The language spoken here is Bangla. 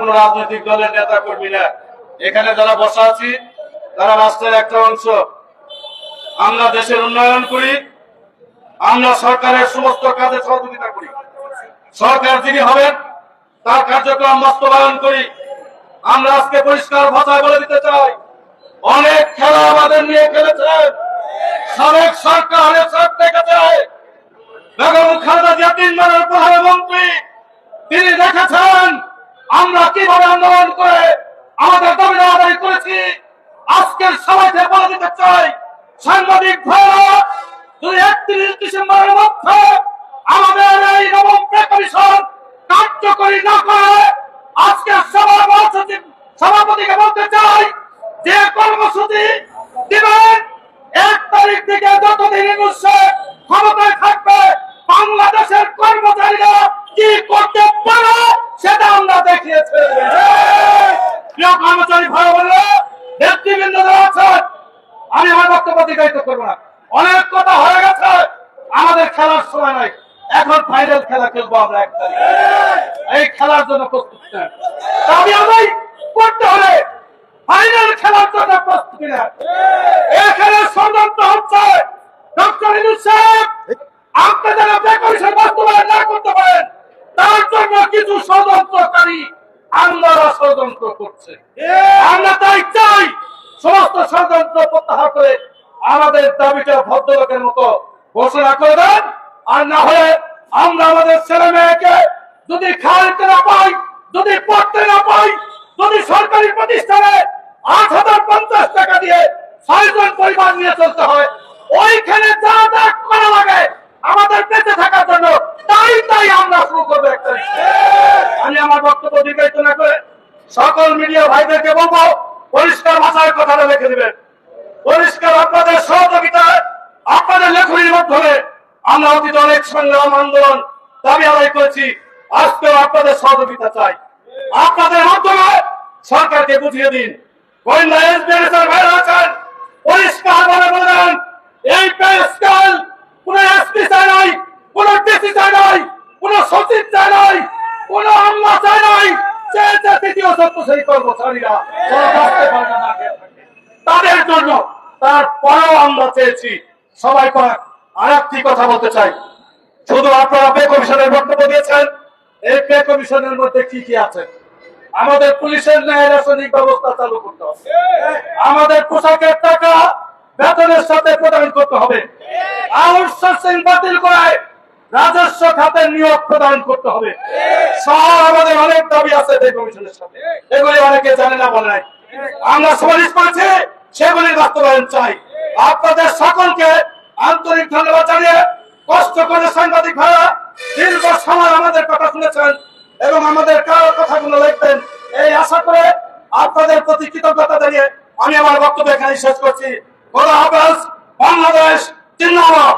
কোন রাজনৈতিক দলের নেতা কর্মী না এখানে যারা বসা আছি, তারা রাষ্ট্রের একটা অংশ। আমরা দেশের উন্নয়ন করি, আমরা সরকারের সমস্ত কাজে সহযোগিতা করি। সরকার যিনি হবেন, তার কার্যক্রম বাস্তবায়ন করি। আমরা আজকে পরিষ্কার ভাষায় বলে দিতে চাই, অনেক খেলা আমাদের নিয়ে খেলেছেন। সাবেক সরকার সব দেখেছে। বেগম খালেদা জিয়া তিনবারের প্রধানমন্ত্রী, তিনি দেখেছেন। আমরা কীভাবে আন্দোলন করে আমাদের দাবি আদায় করেছি? আজকের সবাইকে বলে দিতে চাই, সাংবাদিক একত্রিশ ডিসেম্বরের মধ্যে আমাদের এই নবম কার্যকরী না করে, আজকে সবার মহাসচিব সভাপতিকে বলতে চাই যে কর্মসূচি দিবেন, এক তারিখ থেকে যতদিন ক্ষমতায় থাকবে বাংলাদেশের কর্মচারীরা বক্তব্য দীর্ঘায়িত করব না। অনেক কথা হয়ে গেছে, আমাদের খেলার সময় নাই। এখন ফাইনাল খেলা খেলব আমরা এক তারিখ। এই খেলার জন্য প্রস্তুত নেন দাবি করতে হলে ফাইনাল খেলার জন্য প্রস্তুতি নেন এখানে ষড়যন্ত্র হচ্ছে ডক্টর ইনুস সাহেব। আপনি যেন বেকরিসের বাস্তবায়ন না করতে পারেন, তার জন্য কিছু ষড়যন্ত্রকারী আমলারা ষড়যন্ত্র করছে। আমরা তাই চাই সমস্ত ষড়যন্ত্র প্রত্যাহার করে আমাদের দাবিটা ভদ্রলোকের মতো ঘোষণা করে দেন। আর না হলে আমরা আমাদের ছেলে মেয়েকে যদি খাইতে না পাই, যদি পড়তে না পাই, যদি সরকারি প্রতিষ্ঠানে আট হাজার পঞ্চাশ টাকা দিয়ে ছয়জন পরিবার নিয়ে চলতে হয়, ওইখানে যা যা করা লাগে আমাদের বেঁচে থাকার জন্য তাই তাই আমরা শুরু করব একটা। আমি আমার বক্তব্য দীর্ঘায়িত না করে সকল মিডিয়া ভাইদেরকে বলব পরিষ্কার ভাষায় কথাটা লিখে দিবেন। পরিষ্কার আপনাদের সহযোগিতায়, আপনাদের লেখনির মাধ্যমে আমরা অতীত অনেক সংগ্রাম আন্দোলন দাবি আদায় করেছি। আজকেও আপনাদের সহযোগিতা চাই। আপনাদের মাধ্যমে সরকারকে বুঝিয়ে দিন। গোয়েন্দা এসবিএসের ভাইরা আছেন, পরিষ্কার ভাবে বলেন এই পে স্কেল কোন এসপি চাই নাই, কোন ডিসি চাই নাই, কোন সচিব চাই নাই, কোন আমলা চাই নাই। তৃতীয় সেই কর্মচারীরা। তাদের জন্য তারপরেও আমরা চেয়েছি সবাই আর একটি কথা বলতে চাই শুধু আপনারা পে কমিশনের বক্তব্য দিয়েছেন এই পে কমিশনের মধ্যে কি কি আছে আমাদের পুলিশের ন্যায় রাসায়নিক ব্যবস্থা চালু করতে হবে আমাদের পোশাকের টাকা বেতনের সাথে প্রদান করতে হবে আউটসোর্সিং বাতিল করায় রাজস্ব খাতের নিয়োগ প্রদান করতে হবে। সহ আমাদের অনেক দাবি আছে সাথে এগুলি অনেকে জানে না, বলে আমরা সুপারিশ করেছি, সেগুলি বাস্তবায়ন চাই। আপনাদের সকলকে আন্তরিক ধন্যবাদ জানিয়ে কষ্ট করে সাংবাদিক ভাইরা দীর্ঘ সময় আমাদের কথা শুনেছেন এবং আমাদের কথাগুলো লিখবেন। এই আশা করে আপনাদের প্রতি কৃতজ্ঞতা জানিয়ে আমি আমার বক্তব্য এখানে শেষ করছি। খোদা হাফেজ বাংলাদেশ জিন্দাবাদ।